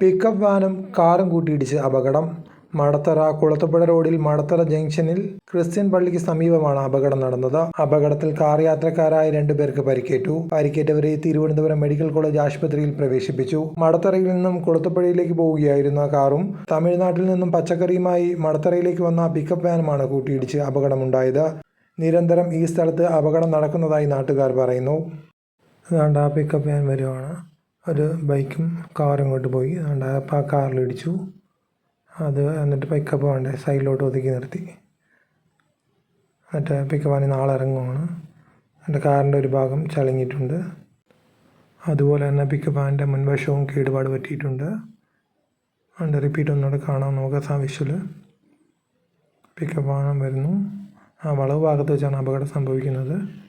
Pickup വാനും കാറും കൂട്ടിയിടിച്ച് അപകടം. മടത്തറ കുളത്തുപുഴ റോഡിൽ മടത്തറ ജംഗ്ഷനിൽ ക്രിസ്ത്യൻ പള്ളിക്ക് സമീപമാണ് അപകടം നടന്നത്. അപകടത്തിൽ കാർ യാത്രക്കാരായ രണ്ടുപേർക്ക് പരിക്കേറ്റു. പരിക്കേറ്റവരെ തിരുവനന്തപുരം മെഡിക്കൽ കോളേജ് ആശുപത്രിയിൽ പ്രവേശിപ്പിച്ചു. മടത്തറയിൽ നിന്നും കുളത്തുപുഴയിലേക്ക് പോവുകയായിരുന്ന കാറും തമിഴ്നാട്ടിൽ നിന്നും പച്ചക്കറിയുമായി മടത്തറയിലേക്ക് വന്ന പിക്കപ്പ് വാനുമാണ് കൂട്ടിയിടിച്ച് അപകടമുണ്ടായത്. നിരന്തരം ഈ സ്ഥലത്ത് അപകടം നടക്കുന്നതായി നാട്ടുകാർ പറയുന്നു. അതുകൊണ്ട് ആ പിക്കപ്പ് വാൻ വരുവാണ്. ഒരു ബൈക്കും കാറും ഇങ്ങോട്ട് പോയി. അതുകൊണ്ട് അപ്പോൾ ആ കാറിലിടിച്ചു അത് എന്നിട്ട് പിക്കപ്പ് വേണ്ടേ? സൈഡിലോട്ട് ഒതുക്കി നിർത്തി. എന്നിട്ട് പിക്കപ്പ് ആണെങ്കിൽ നാളെ ഇറങ്ങുവാണ്. എന്റെ കാറിന്റെ ഒരു ഭാഗം ചളങ്ങിയിട്ടുണ്ട് അതുപോലെ തന്നെ പിക്കപ്പ് ആന്റെ മുൻവശവും കേടുപാട് പറ്റിയിട്ടുണ്ട്. അതുകൊണ്ട് റിപ്പീറ്റ് ഒന്നുകൂടെ കാണാൻ നോക്കാം വിഷ്വൽ പിക്കപ്പ് ആണ് വരുന്നു. ആ വളവ് ഭാഗത്ത് വെച്ചാണ് അപകടം സംഭവിക്കുന്നത്.